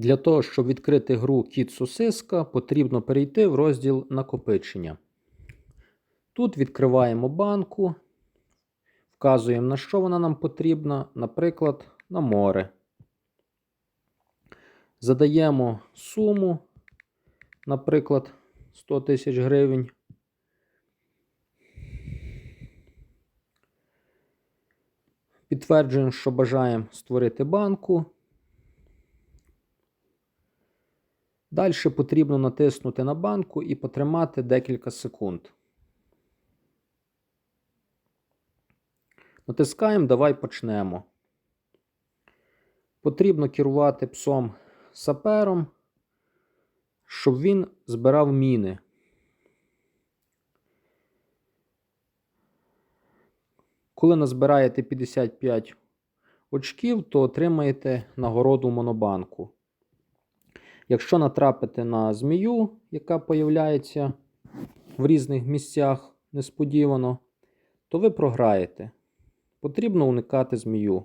Для того, щоб відкрити гру Кіт Сосиска, потрібно перейти в розділ накопичення. Тут відкриваємо банку, вказуємо, на що вона нам потрібна, наприклад, на море. Задаємо суму, наприклад, 100 тисяч гривень. Підтверджуємо, що бажаємо створити банку. Далі потрібно натиснути на банку і потримати декілька секунд. Натискаємо Давай почнемо. Потрібно керувати псом сапером, щоб він збирав міни. Коли назбираєте 55 очків, то отримаєте нагороду монобанку. Якщо натрапите на змію, яка появляється в різних місцях несподівано, то ви програєте. Потрібно уникати змію.